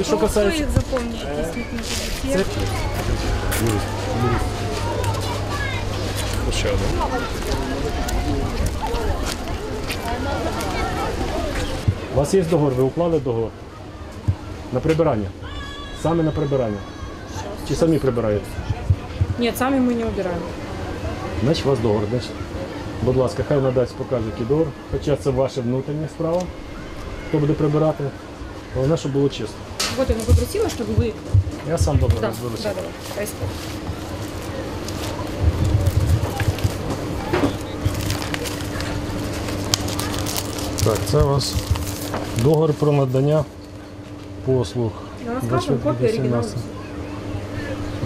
І що Кто касається... их запомнит, если их не? Це... Ще один. У вас є договор, ви уклали договор на прибирання. Саме на прибирання. Чи самі прибираєте? Нет, сами мы не убираем. Значить, у вас договор. Значить, будь ласка, хай надасть покаже який договор. Хоча це ваша внутрішня справа. Хто буде прибирати. Головне, щоб було чисто. Вот оно попросила, чтобы вы... Я сам добре Да, розберуся. да, да. Спасибо. Так, це у вас договір про надання послуг. Я рассказываю, копия оригинала.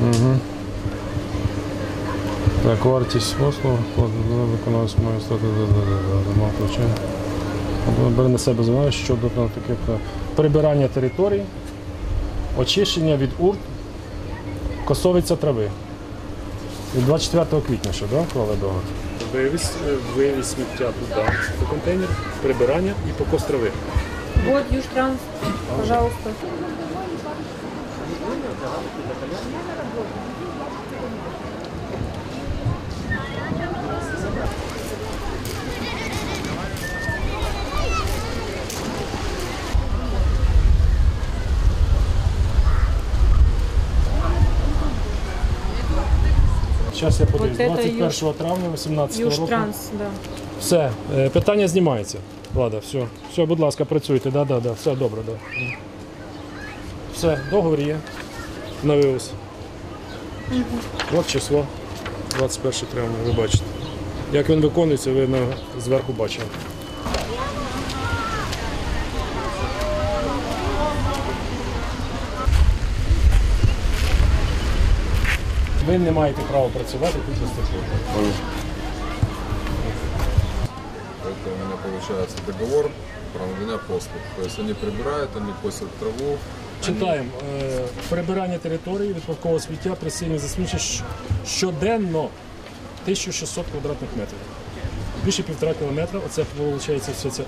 Угу. Так, вартість послуг, виконавець має стати включення. Бере на себе займає щодо ну, таке про прибирання територій, очищення від урт, косовиця трави. Від 24 квітня ще, да, вклали договор? Вивіз, вивіз сміття туди, до контейнер, прибирання і покос трави. Вот, Южтранс, пожалуйста. Зараз я подивлюсь. Вот 21 Юж- травня 2018 року. Южтранс, да. Все, е, питання знімається. Влада, все. Все, будь ласка, працюйте. Да, да, да. Все добре, да. Все, договір є. На вивоз. От число. 21 травня, ви бачите. Як він виконується, ви на, зверху бачите. Ви не маєте права працювати тут за статтю. Это у меня получается договор про надання послуг. То есть они прибирают, они косят траву. Читаємо. Е, прибирання території від паркового сміття при сильній засмічі щ- щоденно 1600 квадратних метрів. Більше півтора кілометра, оце виходить все це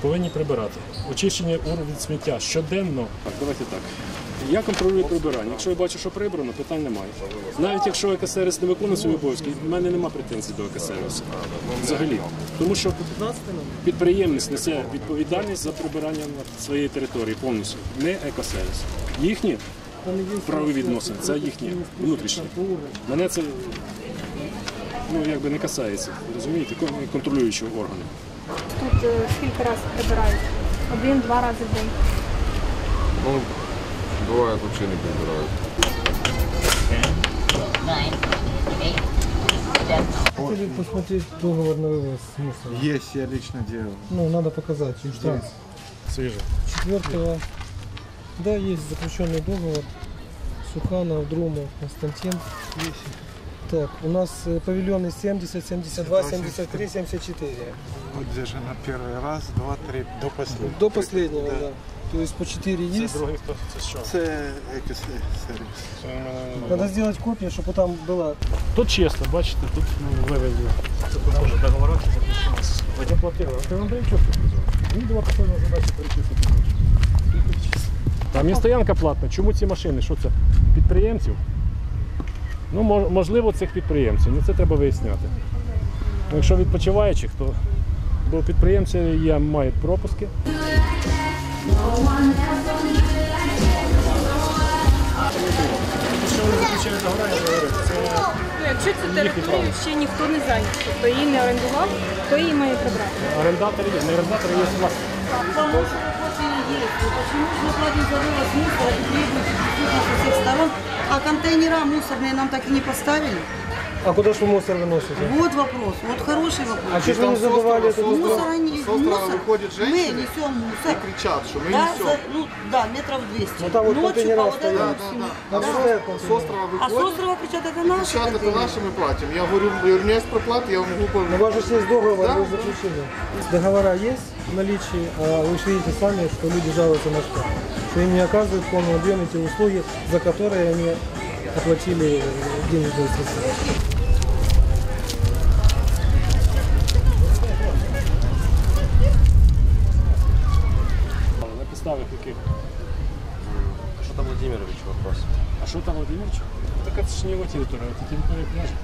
повинні прибирати. Очищення ур від сміття щоденно. Так, давайте так. Я контролюю прибирання. Якщо я бачу, що прибрано, питань немає. Навіть якщо екосервіс не виконує свої обов'язки, в мене немає претензій до екосервісу. Взагалі. Тому що підприємець несе відповідальність за прибирання на своєї території повністю, не екосервіс. Їхні правові відносини, це їхні внутрішні. Мене це ну, якби не касається, розумієте, контролюючого органу. Тут е, скільки разів прибирають? Один-два рази в день. Бывает вообще не прибирают. nine, eight, ten. Хотели посмотреть договор на вывоз мусора. Есть, я лично делал. Ну, надо показать. Южтранс. Свіже. Четвертого. Да, есть заключенный договор. Суханов, Друмов, Константин. Так, у нас э, павильоны 70, 72, 73, 74. Вот где же на первый раз, два, три, до последнего. До последнего, да. То есть по 4 есть. Другий хто це що? Це екосервіс. Надо сделать копию, чтобы там было Тут чесно, бачите, тут ну, вивезли. Це теж договора заключені. Заплатили. А ти Андрій чого сказав? Мені була поставлена задача перечислити гроші. Там є стоянка платна. Чому ці машини? Що це? Підприємців? Ну, можливо, цих підприємців. Ну це треба виясняти. Ну, якщо відпочиваючих, то бо підприємці є, мають пропуски. Що Ну, Якщо цю територію ще ніхто не зайняв, тобто її не орендував, то її має прибрати. орендатори є, не орендатори є власник. Почему же мы платим за вывоз мусора и требуете присутствия со всех сторон, а контейнера мусорные нам так и не поставили? А куда же вы мусор выносите? Вот вопрос, вот хороший А вопрос. что ж вы не забывали это Мусора не С острова мусор. выходят Мы женщины несем и мусор. кричат, что мы Да, несем. за- ну, да, метров 200. Ну, там вот Ночью контейнера по вот стоят. этому Да, всему. да, Там да. стоят С контейнеры. острова А с выходят, острова кричат, это наши кричат, это контейнеры. наши мы платим. Я говорю, вернее, с проплат, я могу Ну, помнить. у вас же есть договор, Да, вы да. заключили. Договора есть в наличии, а вы же видите сами, что люди жалуются на что? Что им не оказывают в полном объеме те услуги, за которые они оплатили э, денежные средства. На підставах яких Ашота Владимирович вопрос. А що там Володимирович? Так це ж не його територія, це територія пляжу.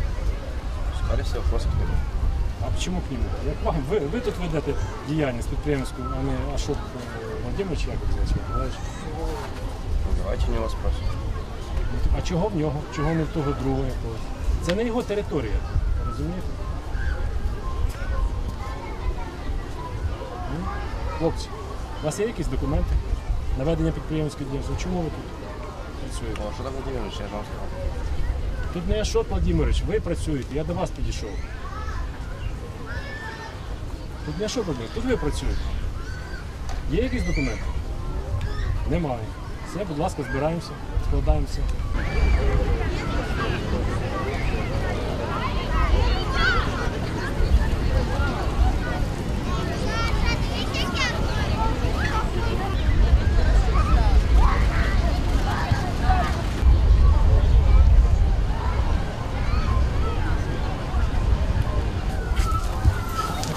Скорее всего, вопрос к нему. А чому к нему? Як вам? Ви, ви тут ведете діяльність підприємську, а не Ашот е, Володимирович, як його звати, Миколаївич? Ну, давайте у него спросим. А чого в нього? Чого не в того другого якогось? Це не його територія, розумієте? Ну, Хлопці, у вас є якісь документи на ведення підприємської діяльності? Чому ви тут працюєте? Ну, Ашота Владимирович, я же вам сказал. Тут не Ашот Владимирович, ви працюєте, я до вас підійшов. Тут не що Владимирович, тут ви працюєте. Є якісь документи? Немає. Все, будь ласка, збираємося, складаємося.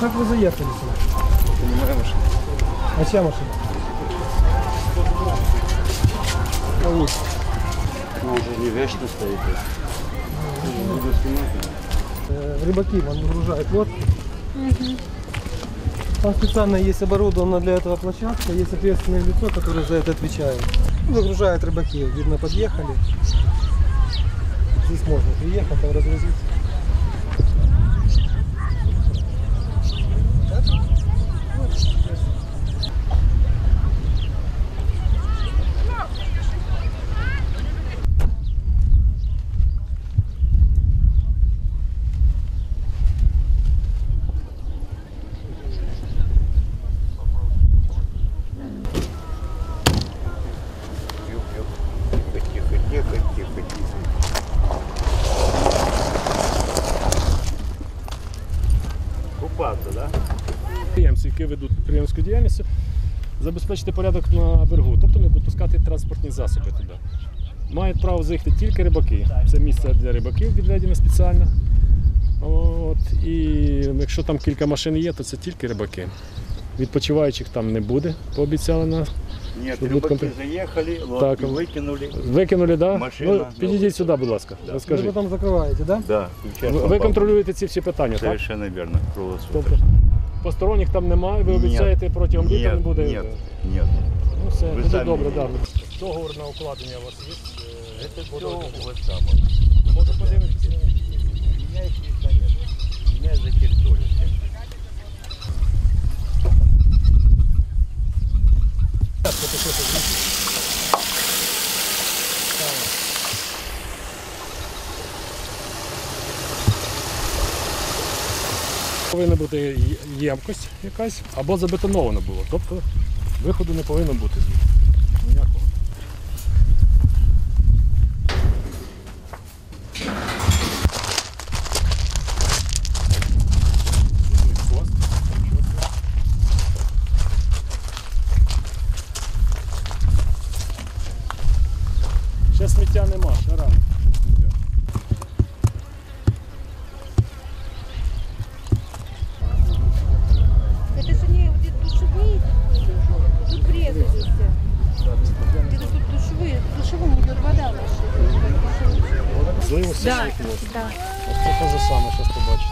Как вы заехали сюда? А чья машина? Э, В рыбаки он выгружает лодки. Там специально есть оборудована для этого площадка, есть ответственное лицо, которое за это отвечает. Выгружают рыбаки, видно, подъехали. Здесь можно приехать, там разгрузить. підприємську діяльність, забезпечити порядок на бергу, тобто не допускати транспортні засоби туди. Мають право заїхати тільки рибаки. Це місце для рибаків відведене спеціально. От, і якщо там кілька машин є, то це тільки рибаки. Відпочиваючих там не буде, пообіцяли нас. Нет, Тут рыбаки контр- заехали, Так. лодки выкинули. Викинули, так? Да? Машина. Ну, підійдіть сюди, будь ласка. Вы Розкажіть. потом закрываете, да? Да, включая Ви, ви шлагбаум. контролюєте ці всі питання, так? Совершенно верно, круглосуточно. Тобто посторонніх там немає, ви Ні. обіцяєте протягом літа не Нет, буде. нет, нет. Ну все, Ви буде самі добре, не так. Договор на укладення у вас є? Е, Это все договору? вот самое. Ну, Може подивитися? Меня их лично нет. Меня за территорией. Повинна бути ємкость якась або забетоновано було. Тобто виходу не повинно бути звідти. Наша. Зливося Да, світло. да. Ось Це те ж саме, що побачите.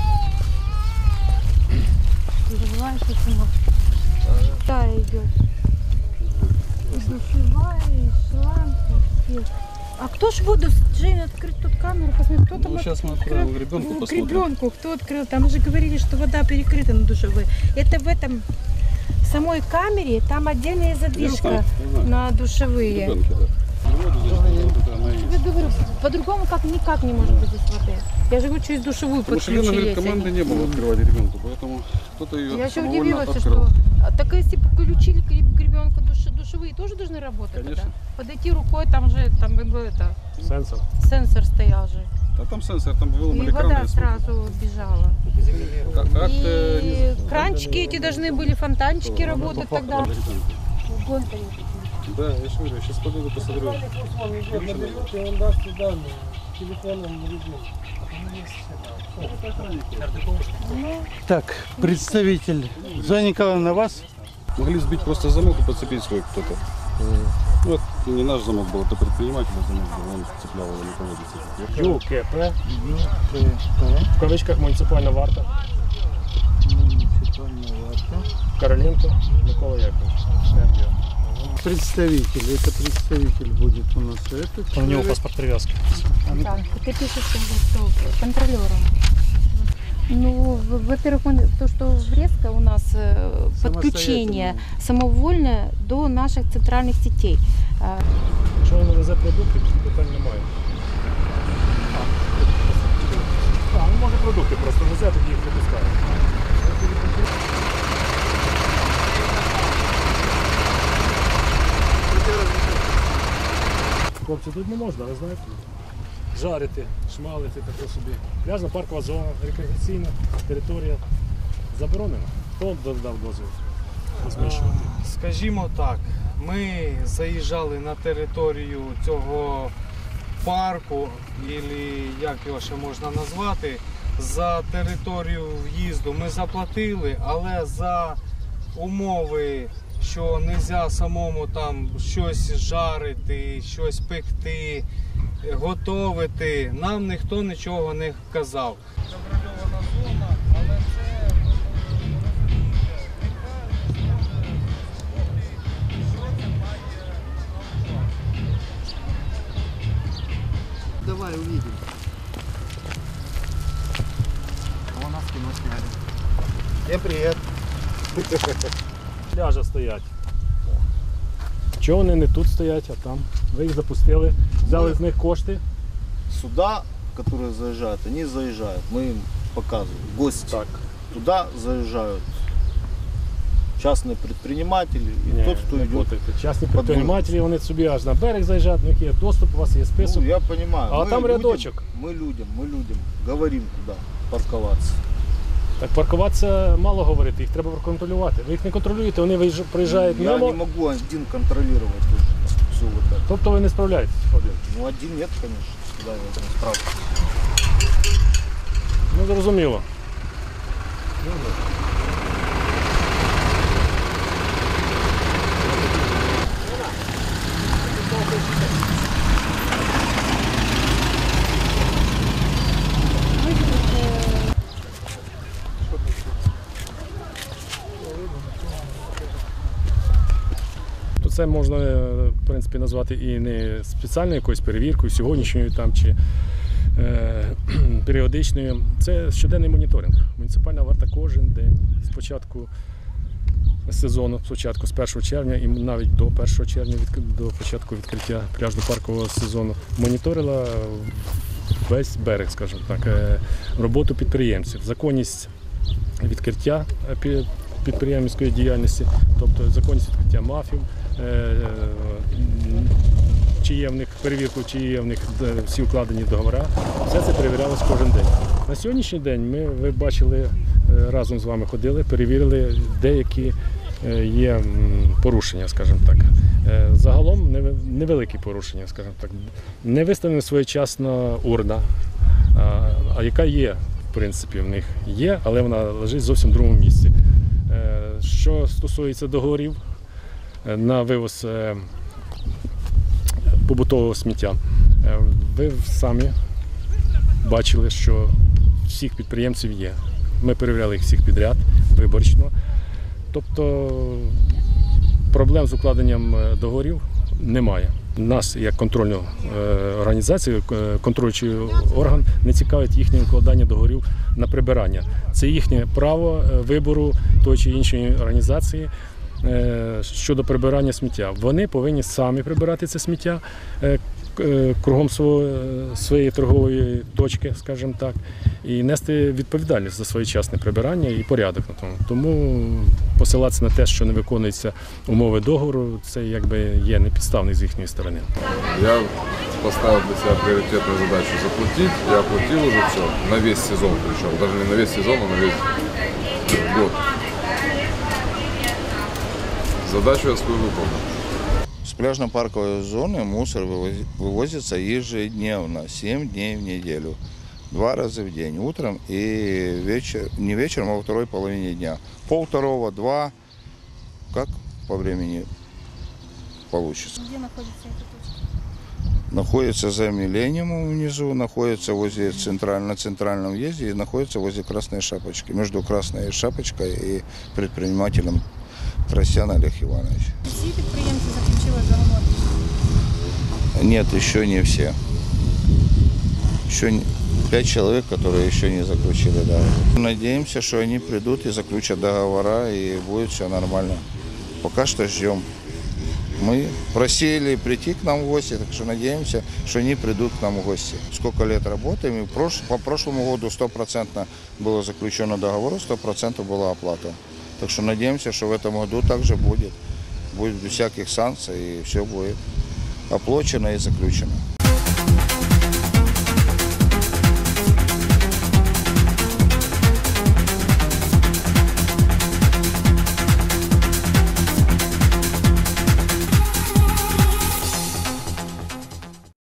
Ты что сама. Та идет. Душевая, и шланг. и- А кто ж воду, Джейн, открыть тут камеру, посмотри, кто там сейчас мы открыл? откроем гребенку, Ну, посмотрим. Гребенку, кто открыл? Там уже говорили, что вода перекрыта на душевой. Это в этом в самой камере, там отдельная задвижка на душевые. Я говорю, по-другому как никак не может быть здесь воды. Я же говорю, через душевую Потому что Лена говорит, команды не было открывать ребенку, поэтому кто-то ее Я еще удивилась, открыл. что... А, Так если включили греб- гребенку душ- душевые, тоже должны работать Конечно. тогда? Подойти рукой, там же там это, Сенсор. сенсор стоял же. А там сенсор, там И вода и смотрит. сразу бежала. Как- как ты не И кранчики эти должны были, фонтанчики работать тогда. Да, я же говорю, сейчас подойду, посмотрю. Идет, наберет, и он даст данные телефоном. Так, представитель. Зоя Николаевна, вас? Могли сбить просто замок и подцепить свой кто-то. Ну, это не наш замок был, это предприниматель замок был, он цеплял его на колодец. ЮКП. В кавичках муніципальна варта. Короленко Микола Яковлевич. МД. Представитель, это представитель будет у нас этот. У него паспорт привязки. Да, ты пишешь что контролером. Ну, в- во-первых, мы- то, что врезка у нас э, подключение самовольное до наших центральных сетей. А, Якщо він везе продукти, то питань немає. А, ну може продукти просто везе, тоді їх випускає. Хлопці, тут не можна, ви знаєте. Жарити, шмалити таке собі. Пляжна паркова зона, рекреаційна територія заборонена. Хто дав дозвіл розміщувати? Скажімо так, ми заїжджали на територію цього парку, або як його ще можна назвати, за територію в'їзду ми заплатили, але за умови, що не можна самому там щось жарити, щось пекти, готовити, нам ніхто нічого не казав. пляжа стоять. Чого вони не тут стоять, а там? Ви їх запустили, взяли з них кошти. Сюда, которые заезжают, они заезжают. Мы им показываем. Гости. Так. Туда заезжают частные предприниматели и Ні, тот, кто не идет. путайте. Частні Подвинуть. підприємці, вони собі аж на берег заїжджають, у них є доступ, у вас є список. Ну, я понимаю. А мы там людям- рядочек. Мы людям, мы людям говорим, куда парковаться. Так паркуватися мало говорити, їх треба контролювати. Ви їх не контролюєте, вони приїжджають я мимо, не можу один контролювати. все вот так. тобто ви не справляєтесь один. Ну, один ні, звісно. Да, я это справка. Ну зрозуміло. Це можна е, в принципі назвати і не спеціальною якоюсь перевіркою, сьогоднішньою там чи е, періодичною. Це щоденний моніторинг. Муніципальна варта кожен день з початку сезону, спочатку з 1 червня і навіть до 1 червня, від- до початку відкриття пляжно-паркового сезону, моніторила весь берег, скажімо так, е, роботу підприємців, законність відкриття е, підприємницької діяльності, тобто законність відкриття мафів, чи є в них перевірку, чи в них е, всі укладені договори. Все це перевірялось кожен день. На сьогоднішній день ми, ви бачили, е, разом з вами ходили, перевірили деякі е, є порушення, скажімо так. Е, Загалом невеликі порушення, скажімо так. Не виставлена своєчасно урна, а, яка є, в принципі, в них є, але вона лежить зовсім в другому місці. Е, Що стосується договорів е, на вивоз е, побутового сміття, е, ви самі бачили, що всіх підприємців є. Ми перевіряли їх всіх підряд, виборочно. Тобто проблем з укладенням е, договорів немає. Нас, як контрольну організацію, контролюючий орган, не цікавить їхнє укладання договорів на прибирання. Це їхнє право вибору тої чи іншої організації щодо прибирання сміття. Вони повинні самі прибирати це сміття е, е, кругом е, своєї торгової точки, скажімо так, і нести відповідальність за своєчасне прибирання і порядок на тому. Тому посилатися на те, що не виконуються умови договору, це якби є непідставний з їхньої сторони. Я поставил для себя приоритетную задачу заплатить. Я оплатил уже все. На весь сезон причем. Даже не на весь сезон, а на весь год. Задачу я свою выполнил. С пляжно-парковой зоны мусор вывози- вывозится ежедневно, 7 дней в неделю. Два раза в день, утром и вечер, не вечером, а во второй половине дня. Пол второго, два, как по времени? получится. Где находится эта точка? Находится за Миллениумом внизу, находится возле централь... на центральном въезде и находится возле Красной Шапочки. Между Красной Шапочкой и предпринимателем Тросян Олег Иванович. Всі підприємці заключили договор. Нет, еще не все. Еще не- пять человек, которые еще не заключили договор. Надеемся, что они придут и заключат договора, и будет все нормально. Пока что ждем. Мы просили прийти к нам в гости, так что надеемся, что они придут к нам в гости. Сколько лет работаем, и прош- по прошлому году стопроцентно было заключено договор, сто процентов была оплата. Так что надеемся, что в этом году также будет. Будет без всяких санкций, и все будет оплачено и заключено.